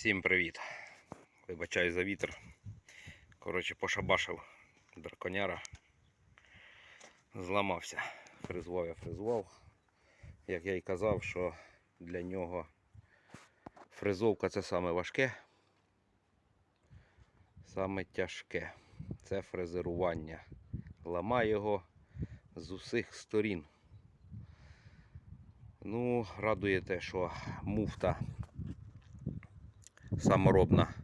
Всім привіт. Вибачаю за вітер. Коротше, пошабашив драконяра. Зламався. Фризував я фризував. Як я й казав, що для нього фризовка це саме важке, саме тяжке. Це фрезерування. Ламає його з усіх сторін. Ну, радує те, що муфта саморобна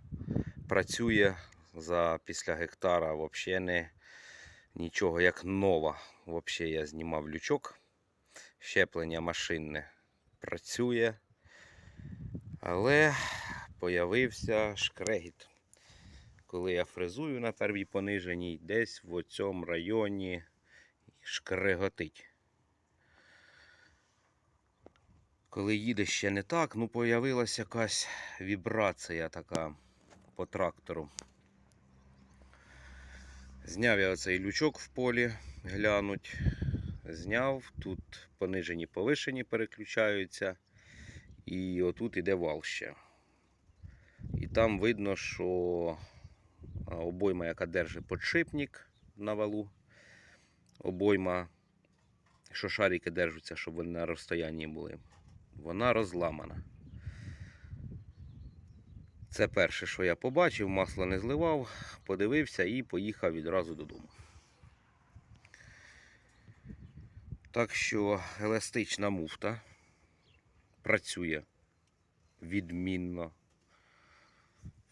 працює за після гектара взагалі не нічого як нова. Взагалі я знімав лючок, щеплення машинне працює, але появився шкрегіт. Коли я фрезую на первій пониженій, десь в цьому районі шкреготить. Коли їде ще не так, ну появилася якась вібрація така по трактору. Зняв я оцей лючок в полі, глянуть. Зняв, тут понижені повишені переключаються. І отут іде вал ще. І там видно, що обойма, яка держить подшипник на валу, обойма, що шарики держаться, щоб вони на розстоянні були вона розламана. Це перше, що я побачив, масло не зливав, подивився і поїхав відразу додому. Так що еластична муфта працює відмінно.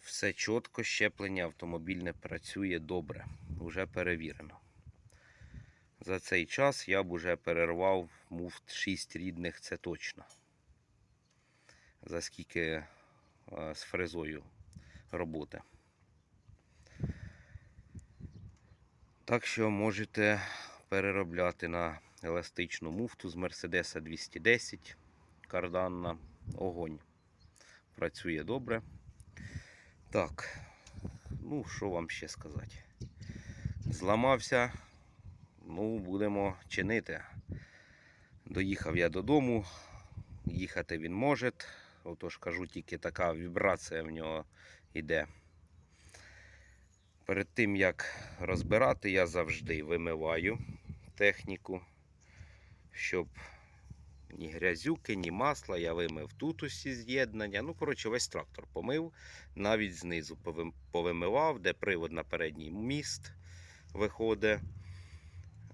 Все чітко, щеплення автомобільне працює добре, вже перевірено. За цей час я б уже перервав муфт 6 рідних, це точно за скільки е, з фрезою роботи. Так що можете переробляти на еластичну муфту з Мерседеса 210 карданна огонь. Працює добре. Так, ну що вам ще сказати? Зламався, ну, будемо чинити. Доїхав я додому, їхати він може. Отож кажу, тільки така вібрація в нього йде. Перед тим як розбирати, я завжди вимиваю техніку, щоб ні грязюки, ні масла. Я вимив тут усі з'єднання. Ну, коротше, весь трактор помив, навіть знизу повимивав, де привод на передній міст виходить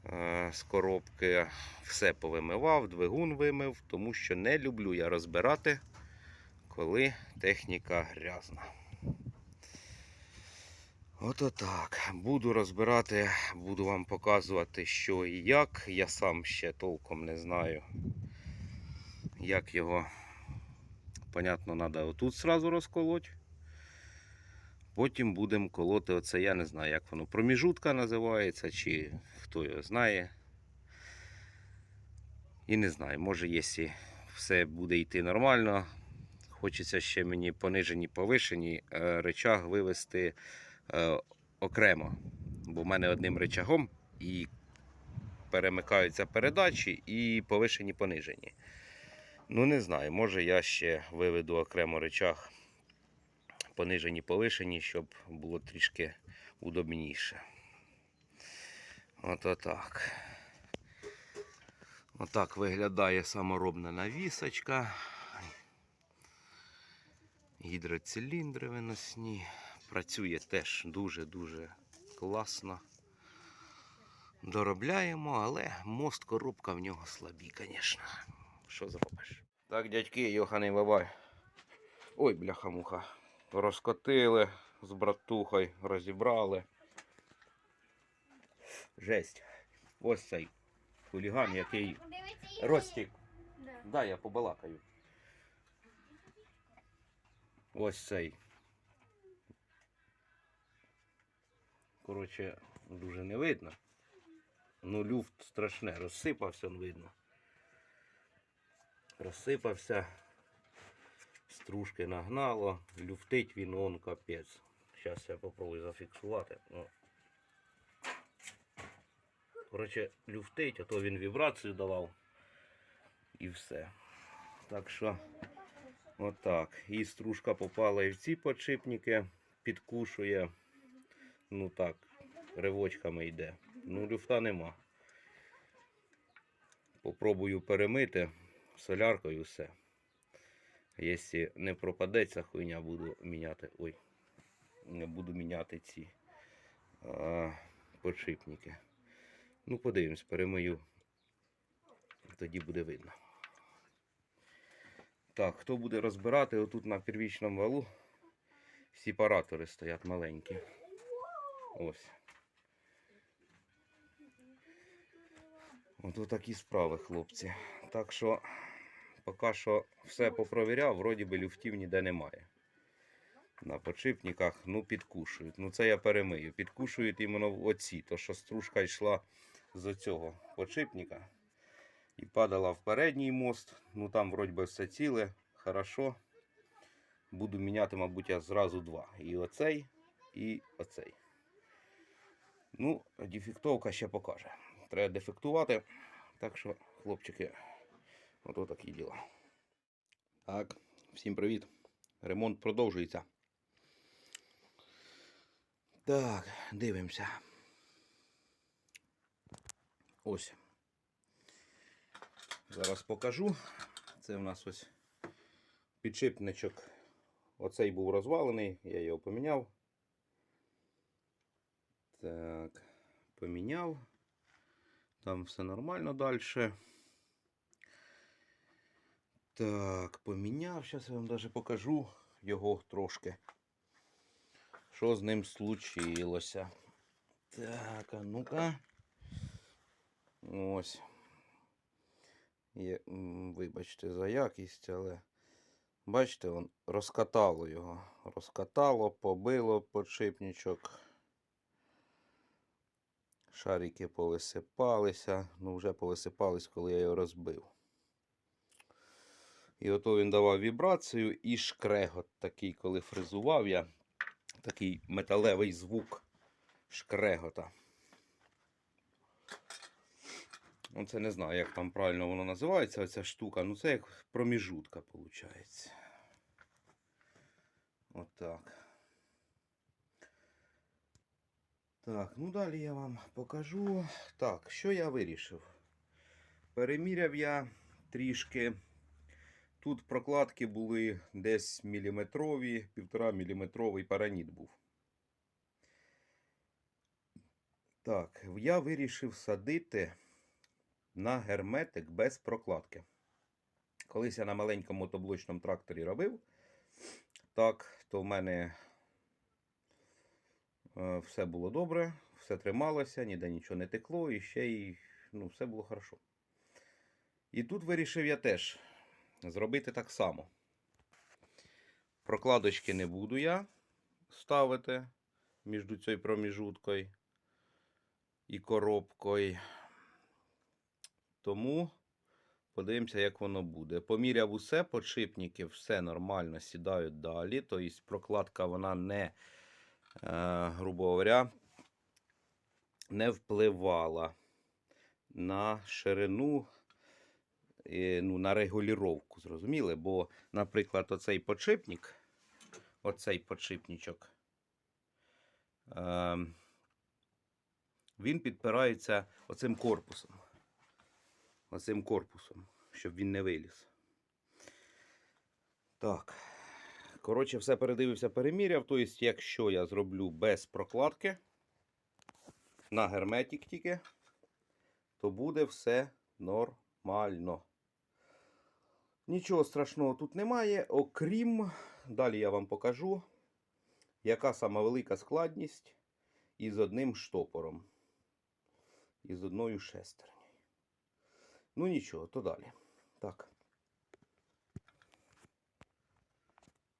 е, з коробки. Все повимивав, двигун вимив, тому що не люблю я розбирати коли техніка грязна. Ото так. Буду розбирати, буду вам показувати, що і як. Я сам ще толком не знаю, як його, понятно, треба отут сразу розколоть. Потім будемо колоти оце, я не знаю, як воно проміжутка називається, чи хто його знає. І не знаю, може, якщо все буде йти нормально, Хочеться ще мені понижені, повишені е, речаг вивести е, окремо. Бо в мене одним речагом і перемикаються передачі, і повишені, понижені. Ну, не знаю, може я ще виведу окремо речаг понижені, повишені, щоб було трішки удобніше. Ото так. Отак виглядає саморобна навісочка гідроциліндри виносні. Працює теж дуже-дуже класно. Доробляємо, але мост коробка в нього слабі, звісно. Що зробиш? Так, дядьки, Йоханий бабай. Ой, бляха-муха. Розкотили з братухою, розібрали. Жесть. Ось цей хуліган, який. Ростік. Да. Да, я побалакаю. Ось цей. Коротше, дуже не видно. Ну, люфт страшне, розсипався, он видно. Розсипався, стружки нагнало, люфтить він он капець. Зараз я попробую зафіксувати. Коротше, люфтить, а то він вібрацію давав і все. Так що Отак. І стружка попала і в ці подшипники, підкушує. Ну так, ривочками йде. Ну, люфта нема. Попробую перемити соляркою все. Якщо не пропадеться хуйня, буду міняти. Ой, не буду міняти ці а, подшипники. Ну, подивимось, перемию. Тоді буде видно. Так, хто буде розбирати отут на первічному валу? Сепаратори стоять маленькі. Ось. Ото такі справи, хлопці. Так що, поки що все попровіряв, вроді би люфтів ніде немає. На подшипниках, ну, підкушують. Ну, це я перемию. Підкушують іменно оці, то що стружка йшла з оцього подшипника і падала в передній мост. Ну там вроді би все ціле, хорошо. Буду міняти, мабуть, я зразу два. І оцей, і оцей. Ну, дефектовка ще покаже. Треба дефектувати. Так що, хлопчики, ото такі діла. Так, всім привіт. Ремонт продовжується. Так, дивимося. Ось. Зараз покажу. Це у нас ось підшипничок. Оцей був розвалений, я його поміняв. Так, поміняв. Там все нормально далі. Так, поміняв. Зараз я вам навіть покажу його трошки. Що з ним случилося. Так, а ну-ка. Ось. Є, вибачте за якість, але бачите, он розкатало його. Розкатало, побило подшипничок. Шарики повисипалися. Ну, вже повисипались, коли я його розбив. І ото він давав вібрацію і шкрегот такий, коли фрезував я. Такий металевий звук шкрегота. Оце не знаю, як там правильно воно називається, оця штука. Ну це як проміжутка, виходить. Отак. Так, ну далі я вам покажу. Так, що я вирішив? Переміряв я трішки. Тут прокладки були десь міліметрові, півтора міліметровий параніт був. Так, я вирішив садити на герметик без прокладки. Колись я на маленькому мотоблочному тракторі робив, так, то в мене е, все було добре, все трималося, ніде нічого не текло, і ще й ну, все було хорошо. І тут вирішив я теж зробити так само. Прокладочки не буду я ставити між цією проміжуткою і коробкою. Тому подивимося, як воно буде. Поміряв усе, подшипники, все нормально сідають далі. Тобто прокладка вона не, е, грубо говоря, не впливала на ширину, ну, на регулювання, зрозуміли? Бо, наприклад, оцей подшипник, оцей подшипничок, е, він підпирається оцим корпусом оцим корпусом, щоб він не виліз. Так. Коротше, все передивився, переміряв. Тобто, якщо я зроблю без прокладки, на герметик тільки, то буде все нормально. Нічого страшного тут немає, окрім, далі я вам покажу, яка сама велика складність із одним штопором. Із одною шестернею. Ну нічого, то далі. Так.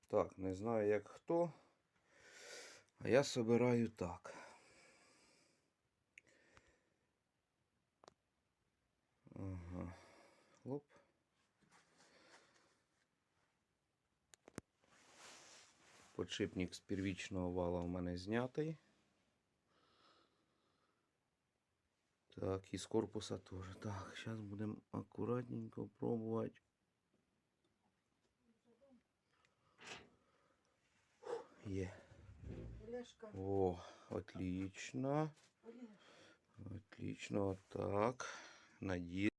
Так, не знаю як хто. А я собираю так. Ага. Лоп. Подшипник з первічного вала у мене знятий. Так, із корпуса теж. Так, зараз будемо акуратненько пробувати. Є. О, отлично. Отлично. Так. Наділи.